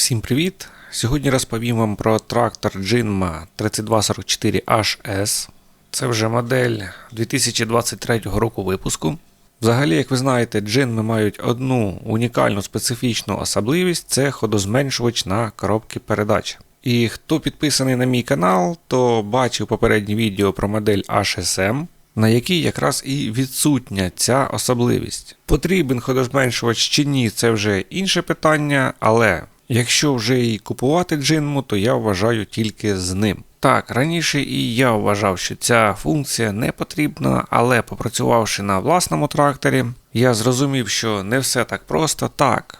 Всім привіт! Сьогодні розповім вам про трактор Jinma 3244HS. Це вже модель 2023 року випуску. Взагалі, як ви знаєте, джинми мають одну унікальну специфічну особливість це ходозменшувач на коробки передач. І хто підписаний на мій канал, то бачив попереднє відео про модель HSM, на якій якраз і відсутня ця особливість. Потрібен ходозменшувач чи ні, це вже інше питання, але якщо вже і купувати джинму, то я вважаю тільки з ним. Так, раніше і я вважав, що ця функція не потрібна, але попрацювавши на власному тракторі, я зрозумів, що не все так просто. Так,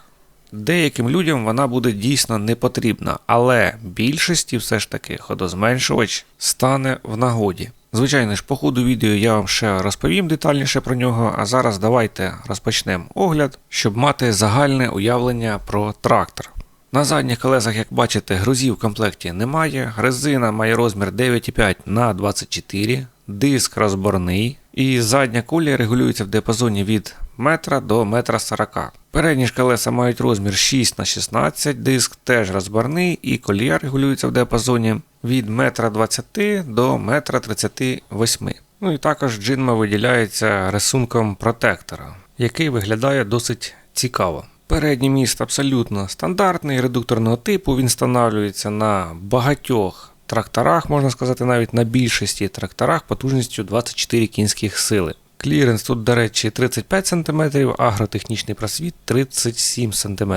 деяким людям вона буде дійсно не потрібна, але більшості все ж таки ходозменшувач стане в нагоді. Звичайно ж, по ходу відео я вам ще розповім детальніше про нього, а зараз давайте розпочнемо огляд, щоб мати загальне уявлення про трактор. На задніх колесах, як бачите, грузів в комплекті немає. Резина має розмір 9,5 на 24, диск розборний, і задня куля регулюється в діапазоні від метра до метра 40. Передні ж колеса мають розмір 6 на 16, диск теж розборний, і колія регулюється в діапазоні від метра 20 до метра 38. Ну і також джинма виділяється рисунком протектора, який виглядає досить цікаво. Передній міст абсолютно стандартний, редукторного типу, він встановлюється на багатьох тракторах, можна сказати, навіть на більшості тракторах потужністю 24 кінських сили. Кліренс тут, до речі, 35 см, агротехнічний просвіт 37 см.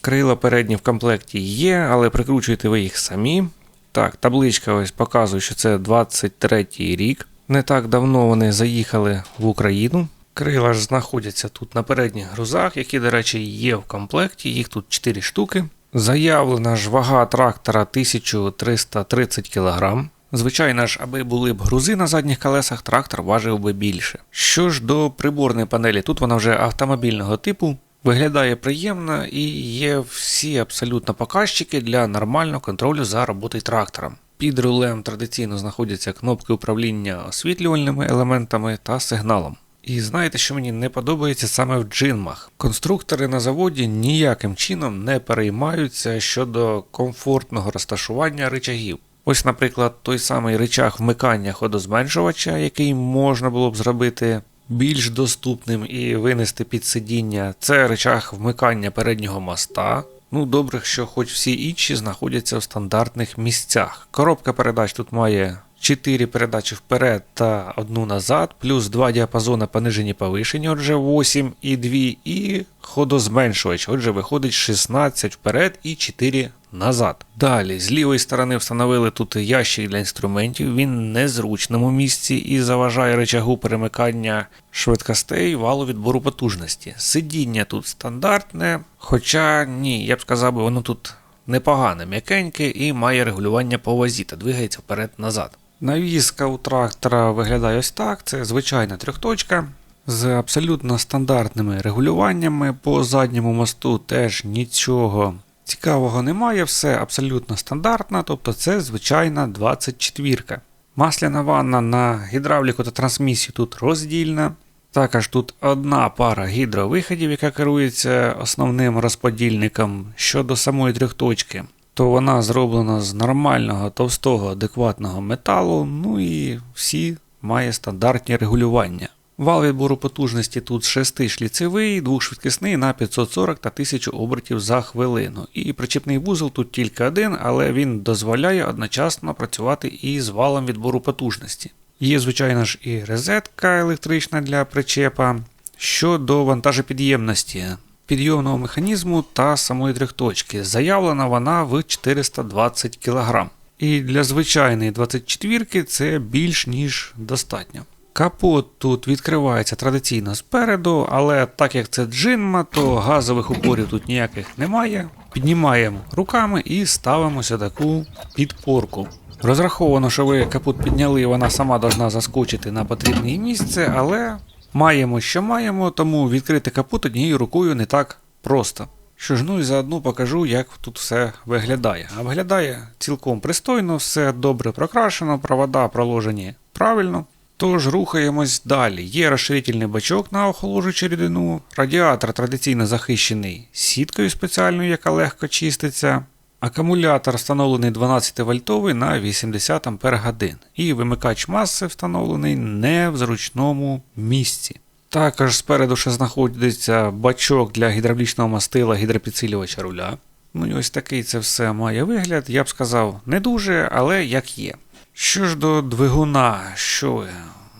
Крила передні в комплекті є, але прикручуєте ви їх самі. Так, табличка ось показує, що це 23 рік. Не так давно вони заїхали в Україну. Крила ж знаходяться тут на передніх грузах, які, до речі, є в комплекті, їх тут 4 штуки. Заявлена ж вага трактора 1330 кг. Звичайно ж, аби були б грузи на задніх колесах, трактор важив би більше. Що ж до приборної панелі, тут вона вже автомобільного типу, виглядає приємно і є всі абсолютно показчики для нормального контролю за роботою трактором. Під рулем традиційно знаходяться кнопки управління освітлювальними елементами та сигналом. І знаєте, що мені не подобається саме в джинмах. Конструктори на заводі ніяким чином не переймаються щодо комфортного розташування рычагів. Ось, наприклад, той самий рычаг вмикання ходозменшувача, який можна було б зробити більш доступним і винести під сидіння, це рычаг вмикання переднього моста. Ну, добре, що хоч всі інші знаходяться в стандартних місцях. Коробка передач тут має 4 передачі вперед та одну назад, плюс 2 діапазони понижені повишені, отже 8 і 2, і ходозменшувач, отже, виходить 16 вперед і 4 назад. Далі, з лівої сторони встановили тут ящик для інструментів, він незручному місці і заважає речагу перемикання швидкостей валу відбору потужності. Сидіння тут стандартне, хоча ні, я б сказав, воно тут непогане, м'якеньке і має регулювання по вазі та двигається вперед-назад. Навіска у трактора виглядає ось так: це звичайна трьохточка з абсолютно стандартними регулюваннями. По задньому мосту теж нічого цікавого немає, все абсолютно стандартно, тобто це звичайна 24. ка Масляна ванна на гідравліку та трансмісію тут роздільна. Також тут одна пара гідровиходів, яка керується основним розподільником щодо самої трьохточки то вона зроблена з нормального товстого адекватного металу, ну і всі має стандартні регулювання. Вал відбору потужності тут 6-шліцевий, двохшвидкісний на 540 та 1000 обертів за хвилину. І причепний вузол тут тільки один, але він дозволяє одночасно працювати і з валом відбору потужності. Є, звичайно ж, і розетка електрична для причепа. Щодо вантажопідємності, підйомного механізму та самої трьохточки. Заявлена вона в 420 кг. І для звичайної 24 це більш ніж достатньо. Капот тут відкривається традиційно спереду, але так як це джинма, то газових упорів тут ніяких немає. Піднімаємо руками і ставимо таку підпорку. Розраховано, що ви капот підняли, вона сама должна заскочити на потрібне місце, але Маємо, що маємо, тому відкрити капот однією рукою не так просто. Що ж, ну і заодно покажу, як тут все виглядає. А виглядає цілком пристойно, все добре прокрашено, провода проложені правильно. Тож рухаємось далі. Є розширительний бачок на охолоджуючу рідину, радіатор традиційно захищений сіткою спеціальною, яка легко чиститься. Акумулятор встановлений 12 вольтовий на 80 Ах і вимикач маси встановлений не в зручному місці. Також спереду ще знаходиться бачок для гідравлічного мастила гідропідсилювача руля. Ну і ось такий це все має вигляд, я б сказав, не дуже, але як є. Що ж до двигуна, що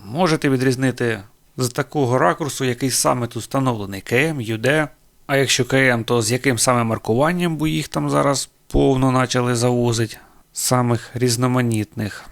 можете відрізнити з такого ракурсу, який саме тут встановлений КМ, ЮД. А якщо КМ, то з яким саме маркуванням, бо їх там зараз повно почали завозити, самих різноманітних.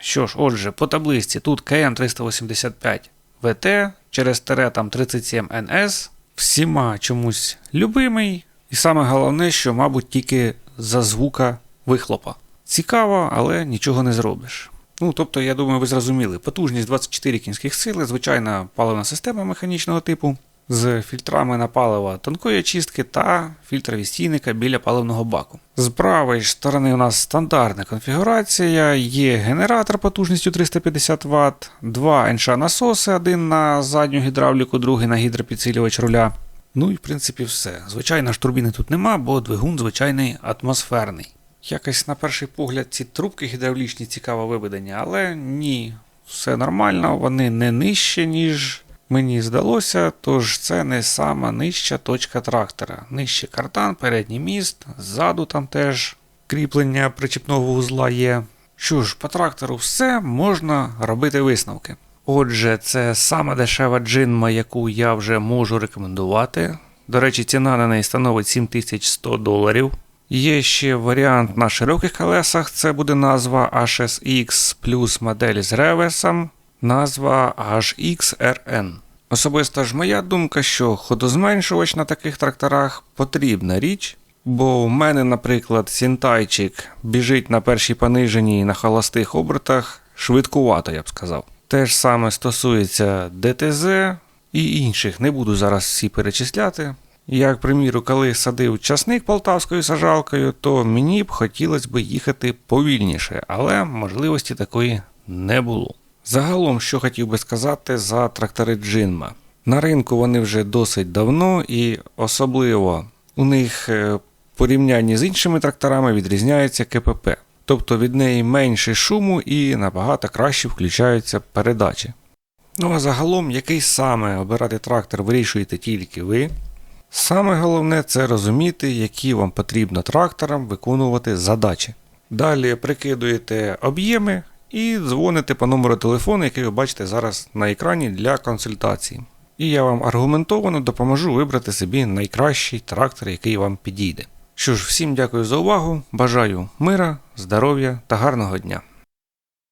Що ж, отже, по табличці тут КМ 385 ВТ, через тире там 37 НС, всіма чомусь любимий. І саме головне, що, мабуть, тільки за звука вихлопа. Цікаво, але нічого не зробиш. Ну, тобто, я думаю, ви зрозуміли, потужність 24 кінських сили, звичайна паливна система механічного типу, з фільтрами на паливо тонкої очистки та фільтр відстійника біля паливного баку. З правої сторони у нас стандартна конфігурація, є генератор потужністю 350 Вт, два НШ насоси, один на задню гідравліку, другий на гідропідсилювач руля. Ну і в принципі все. Звичайно ж турбіни тут нема, бо двигун звичайний атмосферний. Якось на перший погляд ці трубки гідравлічні цікаво виведені, але ні, все нормально, вони не нижче, ніж мені здалося, тож це не сама нижча точка трактора. Нижче кардан, передній міст, ззаду там теж кріплення причіпного вузла є. Що ж, по трактору все можна робити висновки. Отже, це саме дешева джинма, яку я вже можу рекомендувати. До речі, ціна на неї становить 7100 доларів. Є ще варіант на широких колесах, це буде назва HSX плюс модель з реверсом, назва HXRN. Особисто ж моя думка, що ходозменшувач на таких тракторах потрібна річ, бо в мене, наприклад, сінтайчик біжить на першій пониженій на холостих обертах швидкувато, я б сказав. Те ж саме стосується ДТЗ і інших, не буду зараз всі перечисляти. Як, приміру, коли садив часник полтавською сажалкою, то мені б хотілося б їхати повільніше, але можливості такої не було. Загалом, що хотів би сказати за трактори Джинма. На ринку вони вже досить давно і особливо у них е, в порівнянні з іншими тракторами відрізняється КПП. Тобто від неї менше шуму і набагато краще включаються передачі. Ну а загалом, який саме обирати трактор вирішуєте тільки ви. Саме головне це розуміти, які вам потрібно тракторам виконувати задачі. Далі прикидуєте об'єми і дзвоните по номеру телефону, який ви бачите зараз на екрані для консультації. І я вам аргументовано допоможу вибрати собі найкращий трактор, який вам підійде. Що ж, всім дякую за увагу, бажаю мира, здоров'я та гарного дня!